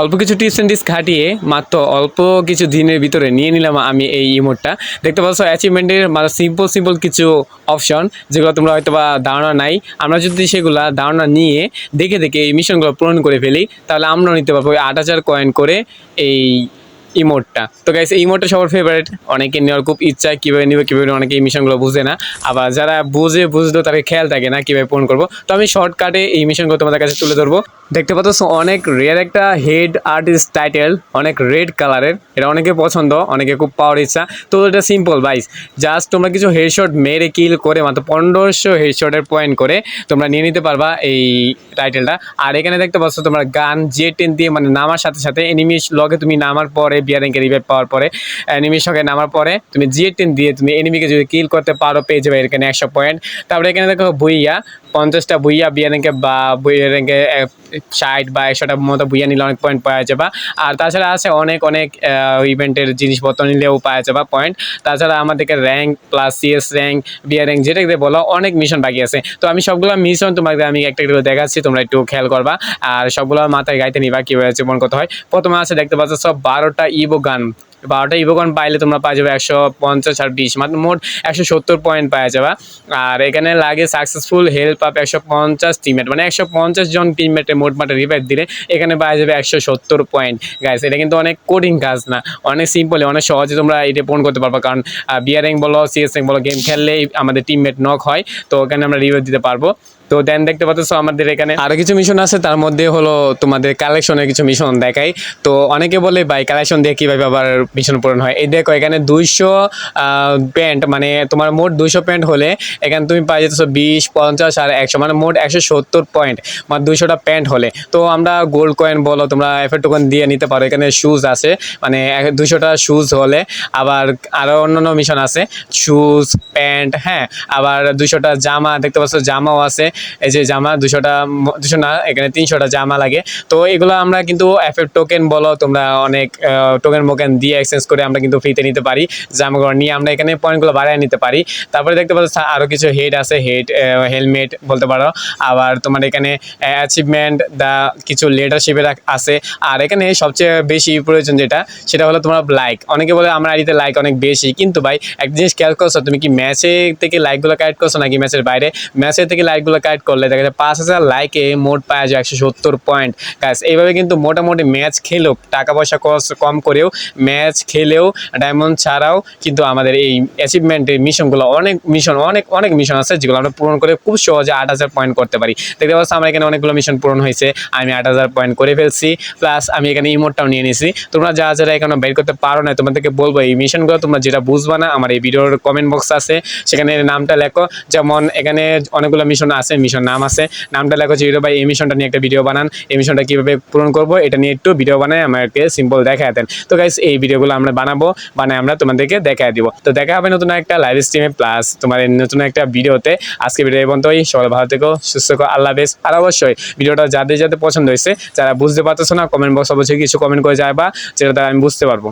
অল্প কিছু tips and tips খাটিয়ে মাত্র অল্প কিছু দিনের ভিতরে নিয়ে নিলাম আমি এই ইমোটটা দেখতে পাচ্ছ অ্যাচিভমেন্টের মানে সিম্পল সিম্পল কিছু অপশন যেগুলো তোমরা হয়তো বা ধারণা নাই। আমরা যদি সেগুলা ধারণা নিয়ে দেখে দেখে এই মিশনগুলো পূরণ করে ফেলি, তাহলে আমরাও নিতে পারব আট হাজার কয়েন করে এই ইমোটটা তো গাইস এই ইমোটটা সবার ফেভারিট অনেকে নেওয়ার খুব ইচ্ছা, কীভাবে নেবে, কীভাবে অনেকে এই মিশনগুলো বুঝে না। আবার যারা বুঝে, বুঝলেও তাদের খেয়াল থাকে না কীভাবে পূরণ করব। তো আমি শর্টকাটে এই মিশনগুলো তোমাদের কাছে তুলে ধরবো। দেখতে পাচ্ছ, অনেক রেয়ার একটা হেড আর্টিস্ট টাইটেল অনেক রেড কালারের এটা অনেকে পছন্দ, অনেকে খুব পাওয়ার ইচ্ছা। তো এটা সিম্পল ভাইস জাস্ট তোমরা কিছু হেডশট মেরে কিল করে মাত্র পনেরোশো হেডশটের পয়েন্ট করে তোমরা নিয়ে নিতে পারবা এই টাইটেলটা আর এখানে দেখতে পাচ্ছ, তোমরা গান জে টেন দিয়ে মানে নামার সাথে সাথে এনিমি লগে তুমি নামার পরে বিয়ারিংকে রিভাইভ পাওয়ার পরে এনিমির সঙ্গে নামার পরে তুমি জি টেন দিয়ে তুমি এনিমিকে যদি কিল করতে পারো, পেয়ে যাবে এখানে একশো পয়েন্ট তারপরে এখানে দেখো ভুইয়া, পঞ্চাশটা বুইয়া বিয়ারিংকে বা বুইয়ারিংকে ষাট বা একশোটা মতো বুইয়া নিলে অনেক পয়েন্ট পাওয়া যাবে। আর তাছাড়া আছে অনেক অনেক ইভেন্টের জিনিসপত্র নিলেও পাওয়া যাবে পয়েন্ট তাছাড়া আমাদেরকে rank plus CS rank BR rank যেটা দিয়ে বলো, অনেক মিশন বাকি আছে। তো আমি সবগুলো মিশন তোমাকে আমি একটা একটা দেখাচ্ছি, তোমরা একটু খেয়াল করবা। আর সবগুলো মাথায় গাইতে নিবা কীভাবে জীবন করতে হয়। প্রথমে আছে দেখতে পাচ্ছ, সব বারোটা ইবো গান। বারোটা ইভোগন পাইলে তোমরা পাওয়া যাবে একশো পঞ্চাশ আর বিশ মানে মোট একশো সত্তর পয়েন্ট পাওয়া যাবে। আর এখানে লাগে সাকসেসফুল হেল্প আপ একশো পঞ্চাশ টিমমেট মানে একশো পঞ্চাশ জন টিমমেটে মোট মাঠে রিভাইভ দিলে এখানে পাওয়া যাবে একশো সত্তর পয়েন্ট গাইস এটা কিন্তু অনেক কঠিন কাজ না, অনেক সিম্পলি অনেক সহজে তোমরা এটা পূরণ করতে পারবে। কারণ বিয়ার বলো সিএস র্যাঙ্ক বলো গেম খেললেই আমাদের টিমমেট নক হয়, তো ওখানে আমরা রিভাইভ দিতে পারব। তো দেন দেখতে পাচ্ছ আমাদের এখানে আরও কিছু মিশন আছে। তার মধ্যে হলো তোমাদের কালেকশনের কিছু মিশন দেখাই। তো অনেকে বলে, ভাই কালেকশন দিয়ে কীভাবে আবার মিশন পূরণ হয়? এই দেখো, এখানে দুইশো প্যান্ট মানে তোমার মোট দুইশো প্যান্ট হলে এখানে তুমি পাই যেতেছো বিশ, পঞ্চাশ আর একশো মানে মোট একশো সত্তর পয়েন্ট মানে দুইশোটা প্যান্ট হলে। তো আমরা গোল্ড কয়েন বলো, তোমরা এফের টোকেন দিয়ে নিতে পারো। এখানে শুজ আছে মানে দুইশোটা শুজ হলে। আবার আরও অন্যান্য মিশন আছে শুজ প্যান্ট হ্যাঁ আবার দুশোটা জামা, দেখতে পাচ্ছ জামাও আছে। এই যে জামা দুশোটা, দুশো না, এখানে তিনশোটা জামা লাগে। তো এগুলো আমরা কিন্তু এফএফ টোকেন বলো, তোমরা অনেক টোকেন মোকেন দিয়ে এক্সচেঞ্জ করে আমরা কিন্তু ফ্রিতে নিতে পারি। জামাগুলো নিয়ে আমরা এখানে পয়েন্টগুলো বাড়িয়ে নিতে পারি। তারপরে দেখতে পাচ্ছ আরও কিছু হেড আছে হেড হেলমেট বলতে পারো। আবার তোমার এখানে অ্যাচিভমেন্ট দা, কিছু লিডারশিপের আছে। আর এখানে সবচেয়ে বেশি প্রয়োজন যেটা, সেটা হলো তোমার লাইক অনেকে বলে আমার আইডিতে লাইক অনেক বেশি, কিন্তু ভাই একটা জিনিস খেয়াল করছ, তুমি কি ম্যাচে থেকে লাইকগুলো কালেক্ট করছ নাকি ম্যাচের বাইরে? ম্যাচের থেকে লাইকগুলো কালেক্ট করলে দেখা যায় পাঁচ হাজার লাইকে মোট পাওয়া যায় একশো সত্তর পয়েন্ট গাছ এইভাবে কিন্তু মোটামুটি ম্যাচ খেলেও টাকা পয়সা কম করেও ম্যাচ খেলেও ডায়মন্ড ছাড়াও কিন্তু আমাদের এই অ্যাচিভমেন্টের মিশনগুলো অনেক মিশন অনেক অনেক মিশন আছে যেগুলো আমরা পূরণ করে খুব সহজে আট হাজার পয়েন্ট করতে পারি। দেখতে পাচ্ছ আমার এখানে অনেকগুলো মিশন পূরণ হয়েছে, আমি আট হাজার পয়েন্ট করে ফেলছি প্লাস আমি এখানে ইমোটটাও নিয়ে নিয়েছি। তোমরা যারা যারা এখানে বের করতে পারো না তোমাদেরকে বলব এই মিশনগুলো তোমরা যেটা বুঝবা না, আমার এই ভিডিওর কমেন্ট বক্স আছে, সেখানে নামটা লেখো। যেমন এখানে অনেকগুলো মিশন আছে মিশন নাম আছে। নামটা লেখা যে ভাই, এই মিশনটা নিয়ে একটা ভিডিও বানান। এই মিশনটা কীভাবে পূরণ করব, এটা নিয়ে একটু ভিডিও বানায় আমাকে সিম্পল দেখায় দেন। তো গাইস এই ভিডিওগুলো আমরা বানাবো, বানায় আমরা তোমাদেরকে দেখায় দিব। তো দেখা হবে নতুন একটা লাইভ স্ট্রিমে প্লাস তোমার নতুন একটা ভিডিওতে আজকে ভিডিও এই পর্যন্তই সবাই ভালো থেকো, সুস্থ থেকো, আল্লাহ বেশ আর অবশ্যই ভিডিওটা যাদের যাদের পছন্দ হয়েছে, যারা বুঝতে পারতেছো না কমেন্ট বক্স অবশ্যই কিছু কমেন্ট করে যাবা, যেটা দ্বারা আমি বুঝতে পারব।